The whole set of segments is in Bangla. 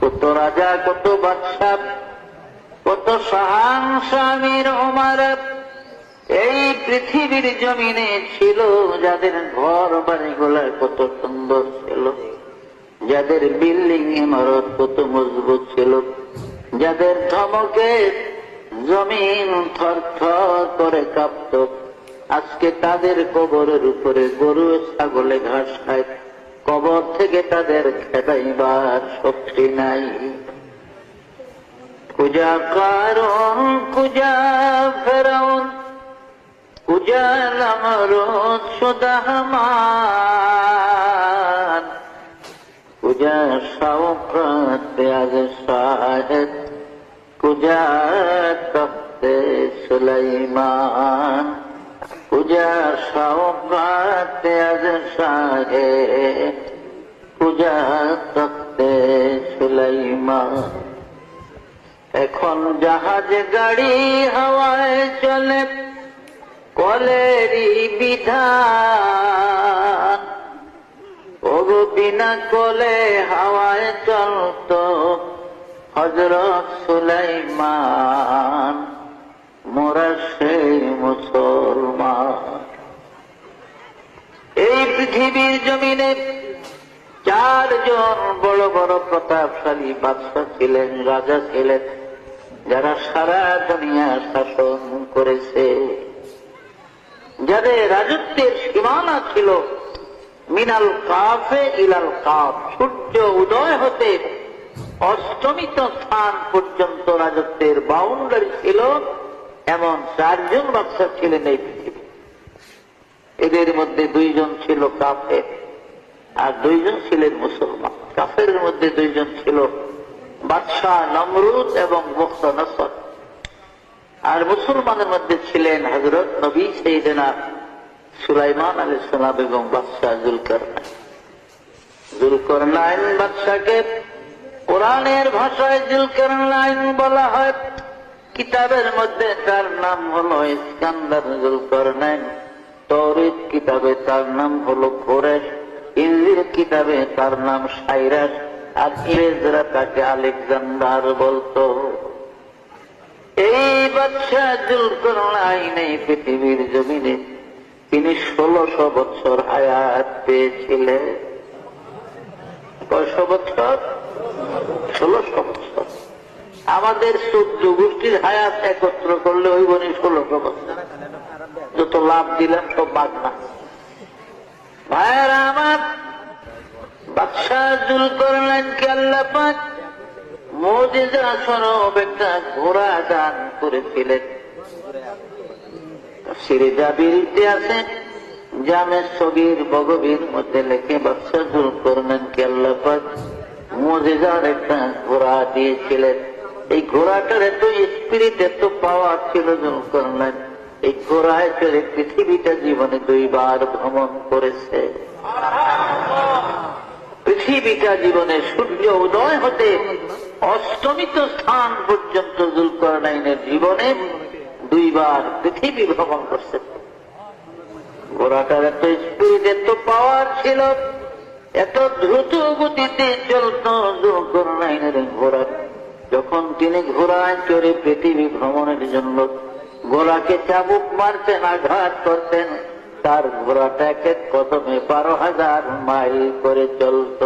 কত রাজা কত বাদশাহ কত সাহান স্বামীর ওমার এই পৃথিবীর জমিনে ছিল, যাদের ঘর বাড়িগুলা কত সুন্দর ছিল। যাদের বিল্ডিং ইমারত কত মজবুত ছিল। যাদের ধমকে জমিন থর করে কাঁপত। আজকে তাদের কবরের উপরে গরু ছাগলে ঘাস খায়। কবর থেকে তাদের খেদাইবার শক্তি নাই। কুজা কারণ কুজা ফেরাউন কুজা লামরুদ সুদাহমান কুজা শওকত পেয়াজ শাহেদ কুজা তপ্তে সুলাইমান। কুজা শওকত পেয়াজ শাহেদ কুজা তপ্তে সুলাইমান। এখন জাহাজ গাড়ি হাওয়ায় চলে, কলেরই বিধান। ওগো বিনা কলে হাওয়ায় চলত হজরত সুলাইমান, মোরা সেই মুসলমান। এই পৃথিবীর জমিনে চারজন বড় বড় প্রতাপশালী বাদশাহ ছিলেন, রাজা ছিলেন, যারা সারা দুনিয়া শাসন করেছে। যাদের রাজত্বের সীমানা ছিল মিনাল কাফে ইলাল কাফ, সূর্য উদয় হতে অষ্টমিত স্থান পর্যন্ত রাজত্বের বাউন্ডারি ছিল এমন চারজন বাদশাহ ছিলেন এই পৃথিবী এদের মধ্যে দুইজন ছিল কাফে আর দুইজন ছিলেন মুসলমান। কাফের মধ্যে দুইজন ছিল বাদশাহ নমরুদ এবং মুক্ত নসর। আর মুসলমানের মধ্যে ছিলেন হজরত নবী সেইদিনা সুলাইমান আলী সালাম এবং বাদশাহ জুলকর জুলকর নাইন বাদশাকে কোরআনের ভাষায় জুলকর নাইন বলা হয়। কিতাবের মধ্যে তার নাম হলো ইস্কান্দার জুলকর নাইন তৌরিদ কিতাবে তার নাম হলো কোরেশ ইংরেজ কিতাবে তার নাম সাইরাস, আর ইংরেজরা তাকে আলেকজান্ডার বলতো। এই বাচ্চা জুলকর নাইন এই পৃথিবীর জমিনে, তিনি ষোলশো বছর হায়াত পেয়েছিলেন। কয়শো বছর? ষোলশো বছর। আমাদের চোদ্দ গোষ্ঠীর হায়াত একত্র করলে ওই বনি ষোলশো বছর। যত লাভ দিলাম, সব বাগনা ভাইয়েরা আমার আল্লাহ পাক একটা ঘোড়া দান করেছিলেন। জামে সগির বগবীর মধ্যে লেখে বাদশা জুল করলেন কি আল্লাহ পাক একটা ঘোড়া দিয়েছিলেন। এই ঘোড়াটার এত স্পিরিট এত পাওয়ার ছিল জুল করলেন এই ঘোড়ায় চড়ে পৃথিবীটা জীবনে দুইবার ভ্রমণ করেছে। পৃথিবীটা জীবনে সূর্য উদয় হতে অষ্টমিত স্থান পর্যন্ত জুলকরনাইনের জীবনে দুইবার পৃথিবী ভ্রমণ করছে। ঘোড়াটার এত স্পিড এত পাওয়ার ছিল। এত দ্রুত গতিতে চলত জুলকরনাইনের ঘোড়া। যখন তিনি ঘোড়ায় চড়ে পৃথিবী ভ্রমণের জন্য ঘোড়াকে চাবুক মারতেন আঘাত করতেন তার ঘোড়াটা এক এক কদমে বারো হাজার মাইল করে চলত।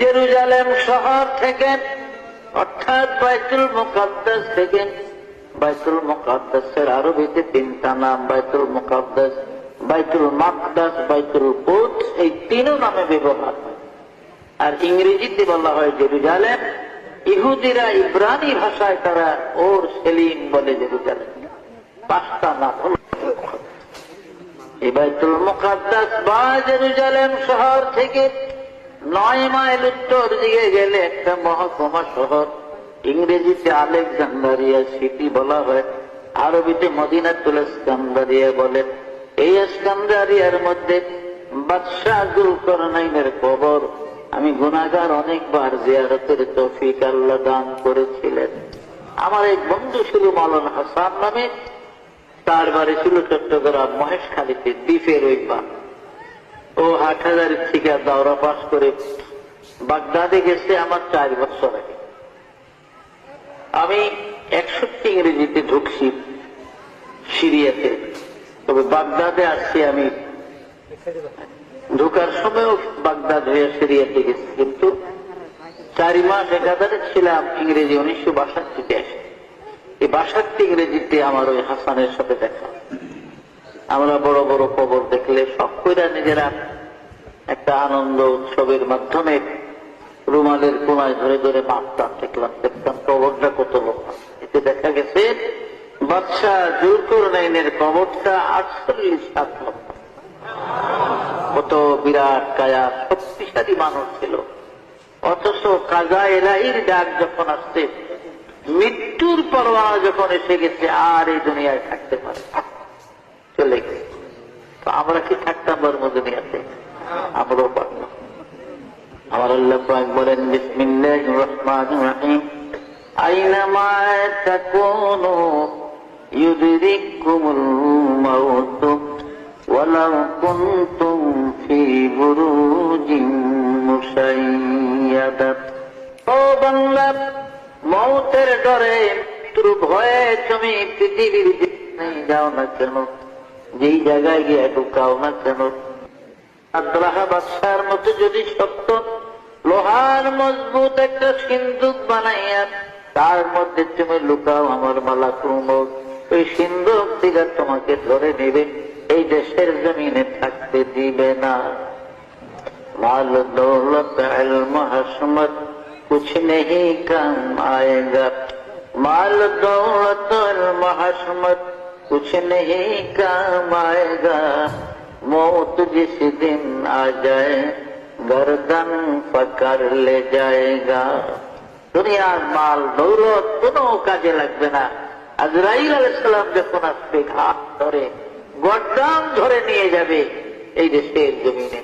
জেরুজালেম শহর থেকে, অর্থাৎ বাইতুল মুকাদ্দাস থেকে, বাইতুল মুকাদ্দাসের আরবিতে তিনটা নাম, বাইতুল মুকাদ্দাস, বাইতুল মাকদাস, বাইতুল কুদ এই তিনও নামে ব্যবহার হয়। আর ইংরেজিতে বলা হয় জেরুজালেম ইহুদিরা ইব্রানি ভাষায় তারা ওর সেলিম বলে জেরুজালেম পাঁচটা নাম হল। এই বাইতুল মুকাদ্দাস বা জেরুজালেম শহর থেকে নয় মাইল উত্তর দিকে গেলে একটা মহকুমা শহর। ইংরেজিতে আলেকজান্ডারিয়া সিটি বলা হয়। আরবিতে মদিনাতুল ইস্কান্দারিয়া বলে। এই ইস্কান্দারিয়ার মধ্যে বাদশাহ জুলকরনাইনের কবর। আমি গুনাগার অনেকবার জিয়ারতের তৌফিক আল্লাহ দান করেছিলেন। আমার এক বন্ধু ছিল মলন হাসান নামে, তার বাড়ি ছিল চট্টগ্রাম মহেশখালীতে, দ্বীপের ওই পা ও আট হাজারের থেকে দাওরা পাস করে বাগদাদে গেছে আমার চার বছর আগে। আমি একষট্টি ইংরেজিতে ঢুকছি সিরিয়াতে। তবে বাগদাদে আসছি আমি ঢোকার সময়ও বাগদাদ হয়ে সিরিয়াতে গেছি কিন্তু চারি মাস একাধারে ছিলাম ইংরেজি উনিশশো বাষট্টিতে। আসে এই বাষট্টি ইংরেজিতে আমার ওই হাসানের সাথে দেখা। আমরা বড় বড় কবর দেখলে সব কইরা নিজেরা একটা আনন্দ উৎসবের মাধ্যমে রুমালের কোনায় ধরে ধরে মাপটা দেখলাম, দেখতাম কবরটা কত লোক এতে দেখা গেছে, বাদশাহ জুরকুর নাইনের কবরটা আটচল্লিশ সাত লক্ষ কত বিরাট কায়া, শক্তিশালী মানুষ ছিল। অথচ কাজা এলাহির ডাক যখন আসছে, মৃত্যুর পরোয়ানা যখন এসে গেছে, আর এই দুনিয়ায় থাকতে পারে চলে গেছে। তো আমরা কি থাকতাম মধ্যে দুনিয়াতে? আমরাও পারলাম আমার আল্লাহ বলেন বিসমিল্লাহ রহমান রাহিম। আইনামা তাকুনু, ইউদরিকুমুল মাউত। ওয়ালাউ কুনতুম ফি বুরুজিন মুশাইয়াদাত ও বাংলা, মৌতের ডরে মৃত্যুর ভয়ে তুমি পৃথিবীর যাও না কেন, যেই জায়গায় গিয়ে ঢুকাও না কেন। আব্রাহা মতো যদি সত্য লোহার মজবুত একটা সিন্ধুক বানাইয়া, তার মধ্যে তুমি লুকাও আমার মালা কুমর ওই সিন্ধুক থেকে তোমাকে ধরে নেবে। এই দেশের জমিনে থাকতে দিবে না। ভালো দৌলত হাসমত, কুছ নেই কাম আয়েগা। মাল দৌলত মহাসমত কুছ নেই কাম আয়েগা। মৌত জিস দিন আ যায়, গর্দন পকর লে যায়গা। দুনিয়ার মাল, দৌলত কোনো কাজে লাগবে না। আজরাইল আলাইসালাম যখন আসবে ঘাট ধরে গড্ডাম ধরে নিয়ে যাবে এই দেশের জমিনে।